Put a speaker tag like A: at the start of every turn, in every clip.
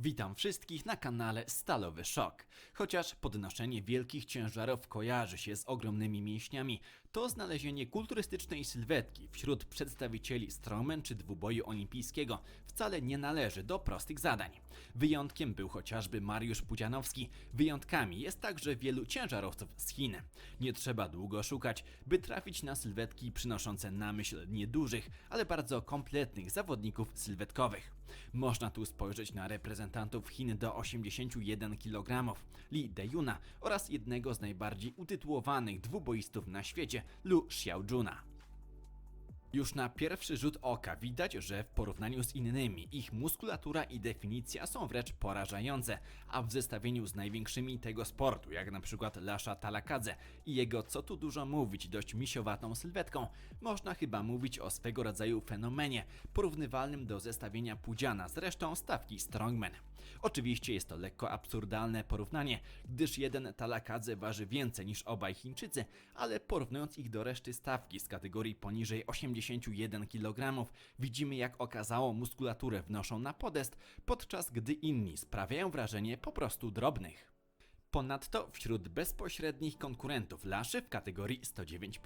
A: Witam wszystkich na kanale Stalowy Szok. Chociaż podnoszenie wielkich ciężarów kojarzy się z ogromnymi mięśniami, to znalezienie kulturystycznej sylwetki wśród przedstawicieli strongman czy dwuboju olimpijskiego wcale nie należy do prostych zadań. Wyjątkiem był chociażby Mariusz Pudzianowski, wyjątkami jest także wielu ciężarowców z Chin. Nie trzeba długo szukać, by trafić na sylwetki przynoszące na myśl niedużych, ale bardzo kompletnych zawodników sylwetkowych. Można tu spojrzeć na reprezentantów Chin do 81 kg, Li Dejuna oraz jednego z najbardziej utytułowanych dwuboistów na świecie, Lu Xiaojuna. Już na pierwszy rzut oka widać, że w porównaniu z innymi ich muskulatura i definicja są wręcz porażające, a w zestawieniu z największymi tego sportu, jak na przykład Lasha Talakadze i jego co tu dużo mówić dość misiowatą sylwetką, można chyba mówić o swego rodzaju fenomenie, porównywalnym do zestawienia Pudziana z resztą stawki Strongman. Oczywiście jest to lekko absurdalne porównanie, gdyż jeden Talakadze waży więcej niż obaj Chińczycy, ale porównując ich do reszty stawki z kategorii poniżej 81 kg, widzimy jak okazało muskulaturę wnoszą na podest, podczas gdy inni sprawiają wrażenie po prostu drobnych. Ponadto wśród bezpośrednich konkurentów Laszy w kategorii 109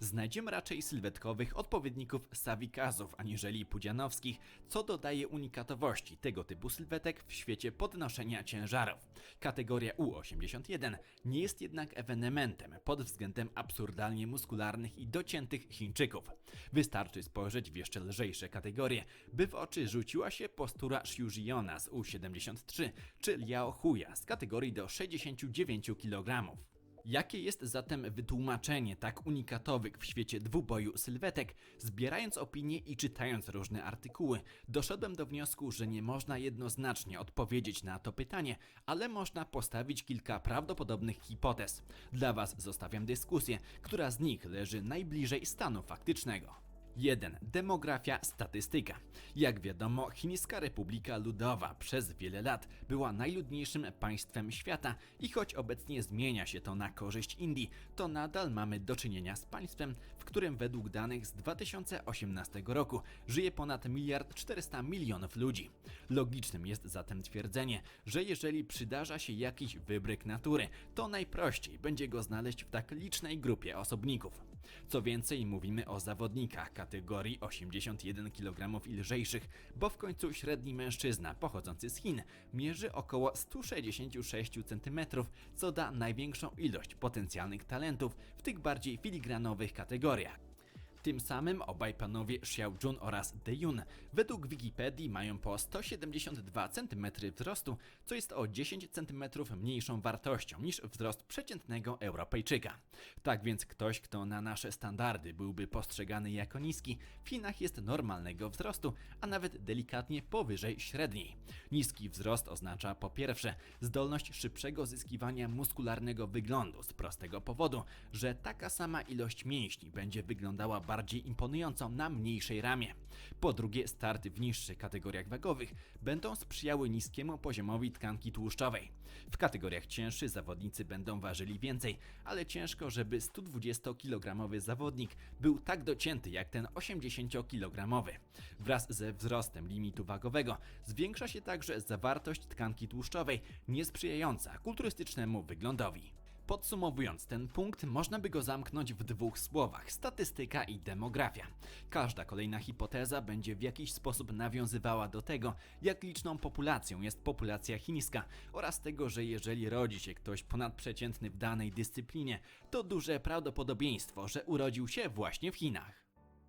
A: znajdziemy raczej sylwetkowych odpowiedników Sawikazów aniżeli Pudzianowskich, co dodaje unikatowości tego typu sylwetek w świecie podnoszenia ciężarów. Kategoria U81 nie jest jednak ewenementem pod względem absurdalnie muskularnych i dociętych Chińczyków. Wystarczy spojrzeć w jeszcze lżejsze kategorie, by w oczy rzuciła się postura Xiujiona z U73 czy Liao Huya z kategorii do 60 69 kg. Jakie jest zatem wytłumaczenie tak unikatowych w świecie dwuboju sylwetek? Zbierając opinie i czytając różne artykuły, doszedłem do wniosku, że nie można jednoznacznie odpowiedzieć na to pytanie, ale można postawić kilka prawdopodobnych hipotez. Dla Was zostawiam dyskusję, która z nich leży najbliżej stanu faktycznego. 1. Demografia, statystyka. Jak wiadomo, Chińska Republika Ludowa przez wiele lat była najludniejszym państwem świata i choć obecnie zmienia się to na korzyść Indii, to nadal mamy do czynienia z państwem, w którym według danych z 2018 roku żyje ponad miliard 400 milionów ludzi. Logicznym jest zatem twierdzenie, że jeżeli przydarza się jakiś wybryk natury, to najprościej będzie go znaleźć w tak licznej grupie osobników. Co więcej, mówimy o zawodnikach kategorii 81 kg i lżejszych, bo w końcu średni mężczyzna pochodzący z Chin mierzy około 166 cm, co da największą ilość potencjalnych talentów w tych bardziej filigranowych kategoriach. Tym samym obaj panowie Xiaojun oraz Deyun według Wikipedii mają po 172 cm wzrostu, co jest o 10 cm mniejszą wartością niż wzrost przeciętnego Europejczyka. Tak więc ktoś, kto na nasze standardy byłby postrzegany jako niski, w Chinach jest normalnego wzrostu, a nawet delikatnie powyżej średniej. Niski wzrost oznacza po pierwsze zdolność szybszego zyskiwania muskularnego wyglądu z prostego powodu, że taka sama ilość mięśni będzie wyglądała bardziej bardziej imponującą na mniejszej ramie. Po drugie, starty w niższych kategoriach wagowych będą sprzyjały niskiemu poziomowi tkanki tłuszczowej. W kategoriach cięższych zawodnicy będą ważyli więcej, ale ciężko, żeby 120-kilogramowy zawodnik był tak docięty jak ten 80-kilogramowy. Wraz ze wzrostem limitu wagowego zwiększa się także zawartość tkanki tłuszczowej, niesprzyjająca kulturystycznemu wyglądowi. Podsumowując ten punkt, można by go zamknąć w dwóch słowach: statystyka i demografia. Każda kolejna hipoteza będzie w jakiś sposób nawiązywała do tego, jak liczną populacją jest populacja chińska oraz tego, że jeżeli rodzi się ktoś ponadprzeciętny w danej dyscyplinie, to duże prawdopodobieństwo, że urodził się właśnie w Chinach.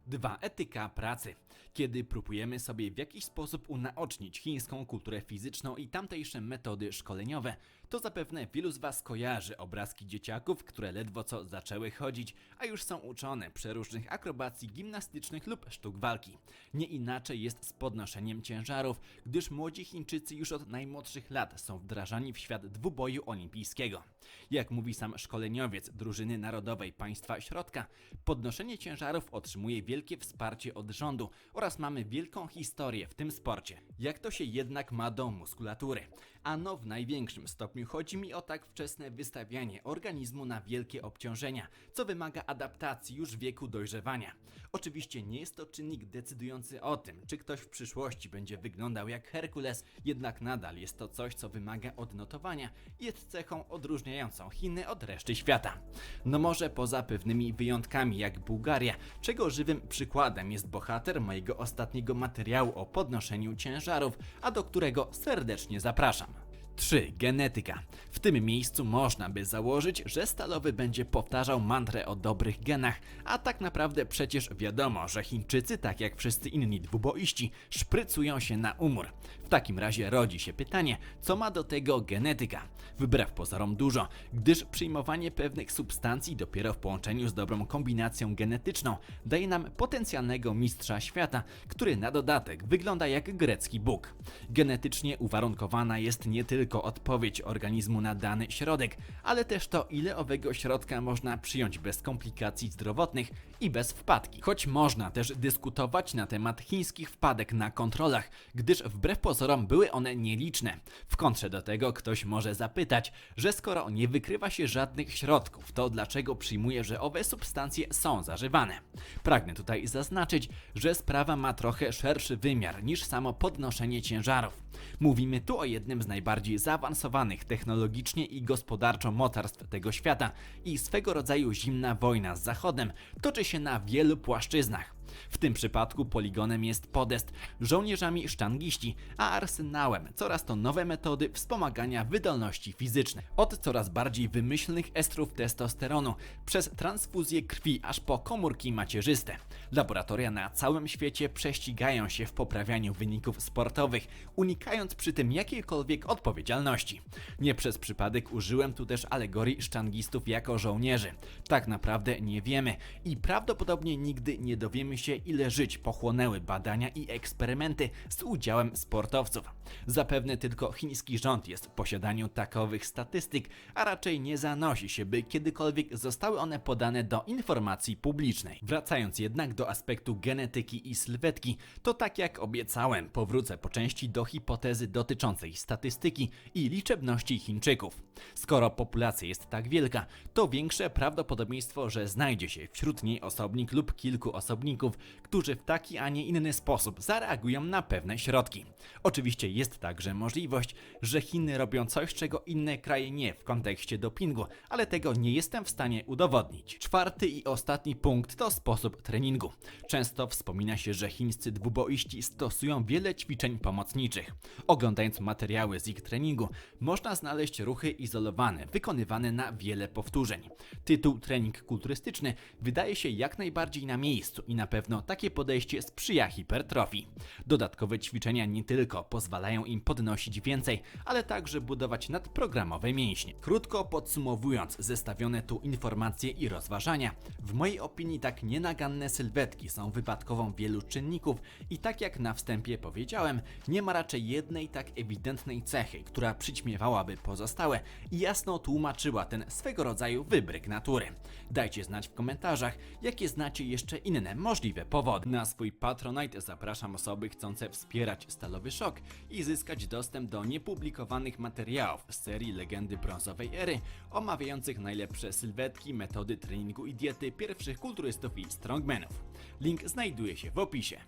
A: 2. Etyka pracy. Kiedy próbujemy sobie w jakiś sposób unaocznić chińską kulturę fizyczną i tamtejsze metody szkoleniowe, to zapewne wielu z Was kojarzy obrazki dzieciaków, które ledwo co zaczęły chodzić, a już są uczone przeróżnych akrobacji gimnastycznych lub sztuk walki. Nie inaczej jest z podnoszeniem ciężarów, gdyż młodzi Chińczycy już od najmłodszych lat są wdrażani w świat dwuboju olimpijskiego. Jak mówi sam szkoleniowiec drużyny narodowej państwa środka, podnoszenie ciężarów otrzymuje wiele wielkie wsparcie od rządu oraz mamy wielką historię w tym sporcie. Jak to się jednak ma do muskulatury? Ano w największym stopniu chodzi mi o tak wczesne wystawianie organizmu na wielkie obciążenia, co wymaga adaptacji już w wieku dojrzewania. Oczywiście nie jest to czynnik decydujący o tym, czy ktoś w przyszłości będzie wyglądał jak Herkules, jednak nadal jest to coś, co wymaga odnotowania i jest cechą odróżniającą Chiny od reszty świata. No może poza pewnymi wyjątkami jak Bułgaria, czego żywym przykładem jest bohater mojego ostatniego materiału o podnoszeniu ciężarów, a do którego serdecznie zapraszam. 3. Genetyka. W tym miejscu można by założyć, że Stalowy będzie powtarzał mantrę o dobrych genach, a tak naprawdę przecież wiadomo, że Chińczycy, tak jak wszyscy inni dwuboiści, szprycują się na umór. W takim razie rodzi się pytanie, co ma do tego genetyka? Wbrew pozorom dużo, gdyż przyjmowanie pewnych substancji dopiero w połączeniu z dobrą kombinacją genetyczną daje nam potencjalnego mistrza świata, który na dodatek wygląda jak grecki bóg. Genetycznie uwarunkowana jest nie tylko odpowiedź organizmu na dany środek, ale też to, ile owego środka można przyjąć bez komplikacji zdrowotnych i bez wpadki. Choć można też dyskutować na temat chińskich wpadek na kontrolach, gdyż wbrew pozorom były one nieliczne. W kontrze do tego ktoś może zapytać, że skoro nie wykrywa się żadnych środków, to dlaczego przyjmuje, że owe substancje są zażywane? Pragnę tutaj zaznaczyć, że sprawa ma trochę szerszy wymiar niż samo podnoszenie ciężarów. Mówimy tu o jednym z najbardziej zaawansowanych technologicznie i gospodarczo mocarstw tego świata i swego rodzaju zimna wojna z Zachodem toczy się na wielu płaszczyznach. W tym przypadku poligonem jest podest, żołnierzami sztangiści, a arsenałem coraz to nowe metody wspomagania wydolności fizycznej. Od coraz bardziej wymyślnych estrów testosteronu, przez transfuzję krwi aż po komórki macierzyste. Laboratoria na całym świecie prześcigają się w poprawianiu wyników sportowych, unikając przy tym jakiejkolwiek odpowiedzialności. Nie przez przypadek użyłem tu też alegorii sztangistów jako żołnierzy. Tak naprawdę nie wiemy i prawdopodobnie nigdy nie dowiemy się, ile żyć pochłonęły badania i eksperymenty z udziałem sportowców. Zapewne tylko chiński rząd jest w posiadaniu takowych statystyk, a raczej nie zanosi się, by kiedykolwiek zostały one podane do informacji publicznej. Wracając jednak do aspektu genetyki i sylwetki, to tak jak obiecałem, powrócę po części do hipotezy dotyczącej statystyki i liczebności Chińczyków. Skoro populacja jest tak wielka, to większe prawdopodobieństwo, że znajdzie się wśród niej osobnik lub kilku osobników, którzy w taki, a nie inny sposób zareagują na pewne środki. Oczywiście jest także możliwość, że Chiny robią coś, czego inne kraje nie w kontekście dopingu, ale tego nie jestem w stanie udowodnić. Czwarty i ostatni punkt to sposób treningu. Często wspomina się, że chińscy dwuboiści stosują wiele ćwiczeń pomocniczych. Oglądając materiały z ich treningu, można znaleźć ruchy izolowane, wykonywane na wiele powtórzeń. Tytuł trening kulturystyczny wydaje się jak najbardziej na miejscu i na pewno takie podejście sprzyja hipertrofii. Dodatkowe ćwiczenia nie tylko pozwalają im podnosić więcej, ale także budować nadprogramowe mięśnie. Krótko podsumowując zestawione tu informacje i rozważania, w mojej opinii tak nienaganne sylwetki są wypadkową wielu czynników i tak jak na wstępie powiedziałem, nie ma raczej jednej tak ewidentnej cechy, która przyćmiewałaby pozostałe i jasno tłumaczyła ten swego rodzaju wybryk natury. Dajcie znać w komentarzach, jakie znacie jeszcze inne możliwe powody. Na swój Patronite zapraszam osoby chcące wspierać Stalowy Szok i zyskać dostęp do niepublikowanych materiałów z serii Legendy Brązowej Ery, omawiających najlepsze sylwetki, metody treningu i diety pierwszych kulturystów i strongmanów. Link znajduje się w opisie.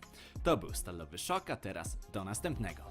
A: To był Stalowy Szok, a teraz do następnego.